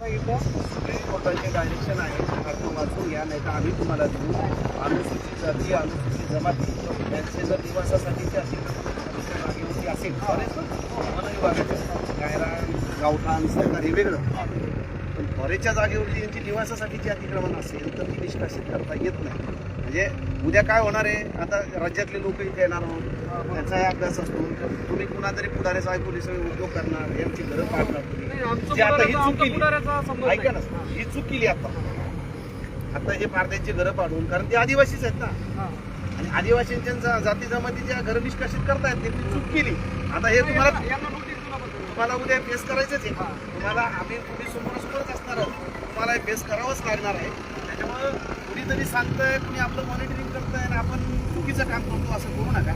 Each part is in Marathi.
सुप्रीम कोर्टाचे डायरेक्शन आहे. आपण वाचून घ्या नाही तर आम्ही तुम्हाला देऊ. अनुसूचित जाती अनुसूचित जमाती यांचे जर निवासासाठीचे अतिक्रमण जागेवरती असेल. फॉरेस्ट वन विभागाच्या गायरान गावठाण सरकार हे वेगळं. पण फॉरेस्टच्या जागेवरती यांची निवासासाठीची अतिक्रमण असेल तर ती निष्कासित करता येत नाही. म्हणजे उद्या काय होणार आहे? आता राज्यातले लोक इथे येणार आहोत. त्यांचाही अभ्यास असतो. तुम्ही कुणा तरी पुढाऱ्याचा ऐकून सगळे उद्योग करणार यांची घरं पाडणार जे आता ही चूक केली ऐका ना ही चूक केली आता. आता हे पारद्यांची घरं पाडून कारण ते आदिवासीच आहेत ना. आणि आदिवासींच्या जाती जमातीच्या घरं निष्कासित करतायत ते चूक केली आता हे तुम्हाला तुम्हाला उद्या फेस करायचंच आहे. तुम्हाला आम्ही तुम्ही समोरासमोरच असणार आहोत. तुम्हाला फेस करावंच लागणार आहे. त्याच्यामुळं कुणीतरी सांगतंय कुणी आपलं मॉनिटरिंग करतंय आणि आपण चुकीचं काम करतो असं करू नका.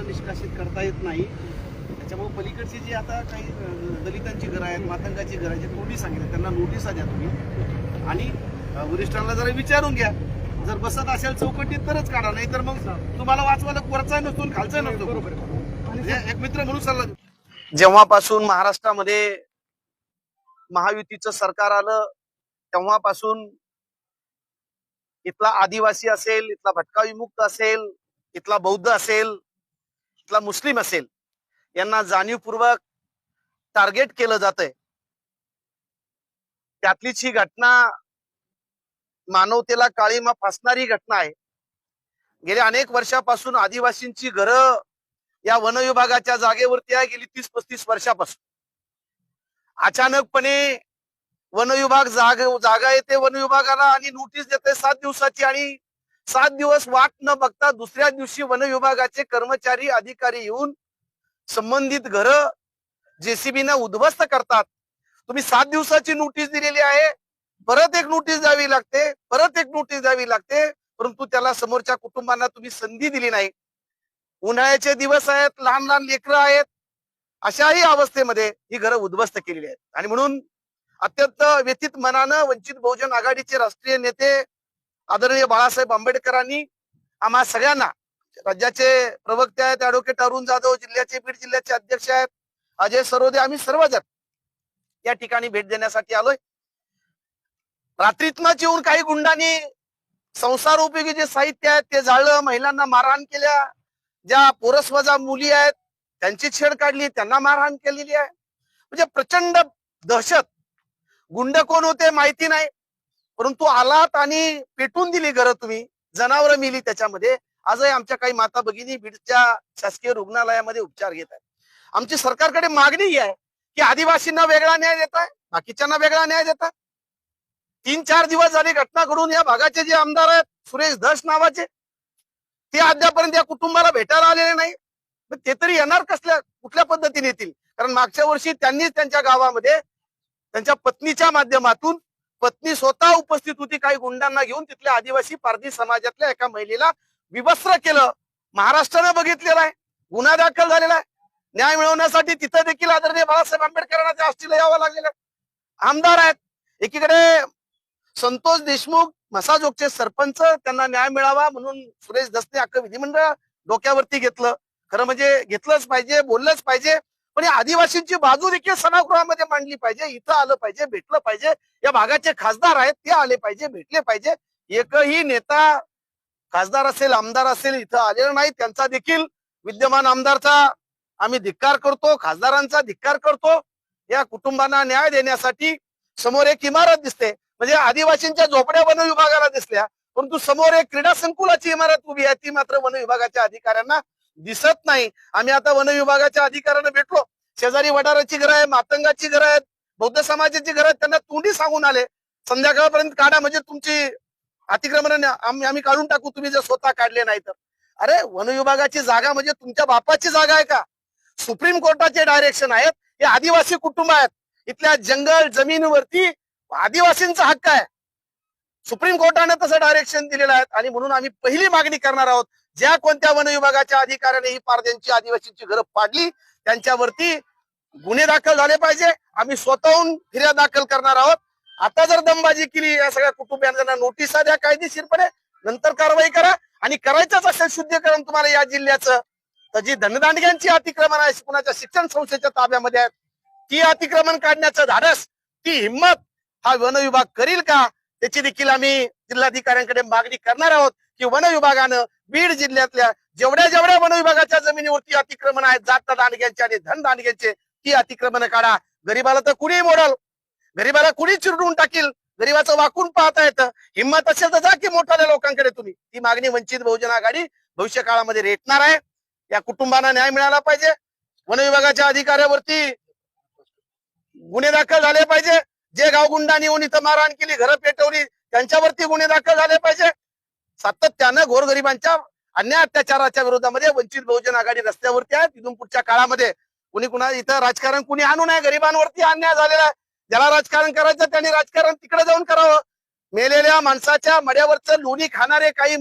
निष्कासित करता येत नाही. त्याच्यामुळे पलीकडची जी आता काही दलितांची घरं आहेत मातंगाची घरं आहेत जे तोंडी सांगितलं त्यांना नोटिसा द्या तुम्ही. आणि वरिष्ठांना जरा विचारून घ्या. जर बसत असेल चौकटीत तरच काढा नाही तर मग तुम्हाला वाचवायला वरचा नसतो. आणि खालचा नसतो एक मित्र म्हणून सल्ला. जेव्हापासून महाराष्ट्रामध्ये महायुतीचं सरकार आलं तेव्हापासून इथला आदिवासी असेल इथला भटका विमुक्त असेल इथला बौद्ध असेल इथला मुस्लिम असेल यांना जाणीवपूर्वक टार्गेट केलं जातंय. त्यातलीच ही घटना मानवतेला काळीमा फासणारी घटना आहे. गेल्या अनेक वर्षापासून आदिवासींची घरं या वन विभागाच्या जागेवरती आहे गेली तीस पस्तीस वर्षापासून. अचानकपणे वन विभाग जाग जागा येते वन विभागाला आणि नोटीस देते सात दिवसाची आणि सात दिवस वाट न बघता दुसऱ्या दिवशी वन विभागाचे कर्मचारी अधिकारी येऊन संबंधित घर जेसीबीनं उद्ध्वस्त करतात. तुम्ही सात दिवसाची नोटीस दिलेली आहे. परत एक नोटीस द्यावी लागते. परत एक नोटीस द्यावी लागते. परंतु त्याला समोरच्या कुटुंबांना तुम्ही संधी दिली नाही. उन्हाळ्याचे दिवस आहेत लहान लहान लेकरं आहेत. अशाही अवस्थेमध्ये ही घरं उद्ध्वस्त केलेली आहेत. आणि म्हणून अत्यंत व्यथित मनानं वंचित बहुजन आघाडीचे राष्ट्रीय नेते आदरणीय बाळासाहेब आंबेडकरांनी आम्हा सगळ्यांना राज्याचे प्रवक्ते आहेत ऍडव्होकेट अरुण जाधव जिल्ह्याचे बीड जिल्ह्याचे अध्यक्ष आहेत अजय सरोदे आम्ही सर्वजण या ठिकाणी भेट देण्यासाठी आलोय. रात्रीतनच येऊन काही गुंडांनी संसार उपयोगी जे साहित्य आहेत ते जाळलं महिलांना मारहाण केल्या ज्या पोरसवजा मुली आहेत त्यांची छेड काढली त्यांना मारहाण केलेली आहे. म्हणजे प्रचंड दहशत गुंड कोण होते माहिती नाही. परंतु आलात आणि पेटून दिली घरं तुम्ही. जनावरं मिली त्याच्यामध्ये. आजही आमच्या काही माता भगिनी बीडच्या शासकीय रुग्णालयामध्ये उपचार घेत आहेत. आमची सरकारकडे मागणी ही आहे की आदिवासींना वेगळा न्याय देत आहे बाकीच्यांना वेगळा न्याय देतात तीन चार दिवस झाली घटना घडून या भागाचे जे आमदार आहेत सुरेश धस नावाचे ते अद्यापर्यंत या कुटुंबाला भेटायला आलेले नाही. ते तरी येणार कसल्या कुठल्या पद्धतीने येतील? कारण मागच्या वर्षी त्यांनीच त्यांच्या गावामध्ये त्यांच्या पत्नीच्या माध्यमातून पत्नी स्वतः उपस्थित होती काही गुंडांना घेऊन तिथल्या आदिवासी पारधी समाजातल्या एका महिलेला विवस्त्र केलं. महाराष्ट्रानं बघितलेलं आहे. गुन्हा दाखल झालेला आहे. न्याय मिळवण्यासाठी तिथं देखील आदरणीय बाळासाहेब आंबेडकरांना त्या आष्टीला यावं लागलेलं आहे. आमदार आहेत. एकीकडे संतोष देशमुख मसाजोगचे सरपंच त्यांना न्याय मिळावा म्हणून सुरेश दसने अख्खं विधिमंडळ डोक्यावरती घेतलं. खरं म्हणजे घेतलंच पाहिजे बोललंच पाहिजे. पण या आदिवासींची बाजू देखील सभागृहामध्ये मांडली पाहिजे इथं आलं पाहिजे भेटलं पाहिजे या भागाचे खासदार आहेत ते आले पाहिजे भेटले पाहिजे. एकही नेता खासदार असेल आमदार असेल इथं आलेला नाही त्यांचा देखील विद्यमान आमदारचा आम्ही धिक्कार करतो खासदारांचा धिक्कार करतो. या कुटुंबांना न्याय देण्यासाठी समोर एक इमारत दिसते. म्हणजे आदिवासींच्या झोपड्या वन विभागाला दिसल्या परंतु समोर एक क्रीडा संकुलाची इमारत उभी आहे ती मात्र वन विभागाच्या अधिकाऱ्यांना दिसत नाही. आम्ही आता वन विभागाच्या अधिकाऱ्यांना भेटलो. शेजारी वडाराची घरं आहे मातंगाची घरं आहेत बौद्ध समाजाची घरं आहेत त्यांना तोंडी सांगून आले. संध्याकाळपर्यंत काढा म्हणजे तुमची अतिक्रमण आम्ही काढून टाकू तुम्ही जर स्वतः काढले नाही तर. अरे वन विभागाची जागा म्हणजे तुमच्या बापाची जागा आहे का? सुप्रीम कोर्टाचे डायरेक्शन आहेत हे आदिवासी कुटुंब आहेत. इथल्या जंगल जमिनीवरती आदिवासींचा हक्क आहे. सुप्रीम कोर्टाने तसं डायरेक्शन दिलेलं आहे आणि म्हणून आम्ही पहिली मागणी करणार आहोत ज्या कोणत्या वन विभागाच्या अधिकाऱ्याने ही पारद्यांची आदिवासींची घरं पाडली त्यांच्यावरती गुन्हे दाखल झाले पाहिजे. आम्ही स्वतःहून फिर्याद दाखल करणार आहोत. आता जर दमबाजी केली या सगळ्या कुटुंबियांना नोटिसा द्या कायदेशीरपणे. नंतर कारवाई करा. आणि करायचंच असेल शुद्धीकरण तुम्हाला या जिल्ह्याचं. तर जी धनदांडग्यांची अतिक्रमण आहे कुणाच्या शिक्षण संस्थेच्या ताब्यामध्ये आहेत ती अतिक्रमण काढण्याचं धाडस ती हिंमत हा वन विभाग करील का? त्याची देखील आम्ही जिल्हाधिकाऱ्यांकडे मागणी करणार आहोत की वन विभागानं बीड जिल्ह्यातल्या जेवढ्या जेवढ्या वन विभागाच्या जमिनीवरती अतिक्रमण आहेत जात दांडग्यांचे आणि धन दांडग्यांचे ती अतिक्रमण काढा. गरीबाला तर कुणी मोडल. गरीबाला कुणी चिरडून टाकील. गरीबाचं वाकून पाहता येतं. हिंमत असेल तर जा की मोठ्या लोकांकडे तुम्ही. ती मागणी वंचित बहुजन आघाडी भविष्य काळामध्ये रेटणार आहे. या कुटुंबांना न्याय मिळाला पाहिजे. वन विभागाच्या अधिकाऱ्यावरती गुन्हे दाखल झाले पाहिजे. जे गावगुंडांनी येऊन इथं मारहाण केली घरं पेटवली त्यांच्यावरती गुन्हे दाखल झाले पाहिजे. सातत्यानं गोरगरिबांच्या अन्याय अत्याचाराच्या विरोधामध्ये वंचित बहुजन आघाडी रस्त्यावरती आहे. तिथून पुढच्या काळामध्ये कुणी कुणा इथं राजकारण कुणी आणू नये. गरिबांवरती अन्याय झालेला आहे. ज्याला राजकारण करायचं त्यांनी राजकारण तिकडे जाऊन करावं. मेलेल्या माणसाच्या मड्यावरचं लोणी खाणारे काही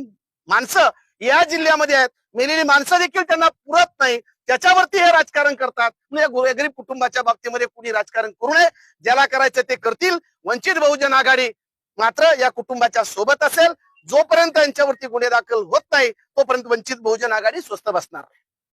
माणसं या जिल्ह्यामध्ये आहेत. मेलेली माणसं देखील त्यांना पुरत नाही. त्याच्यावरती हे राजकारण करतात. म्हणून या कुटुंबाच्या बाबतीमध्ये कुणी राजकारण करू नये. ज्याला करायचं ते करतील. वंचित बहुजन आघाडी मात्र या कुटुंबाच्या सोबत असेल. जोपर्यंत त्यांच्यावरती गुन्हे दाखल होत नाही तोपर्यंत वंचित बहुजन आघाडी स्वस्त बसणार.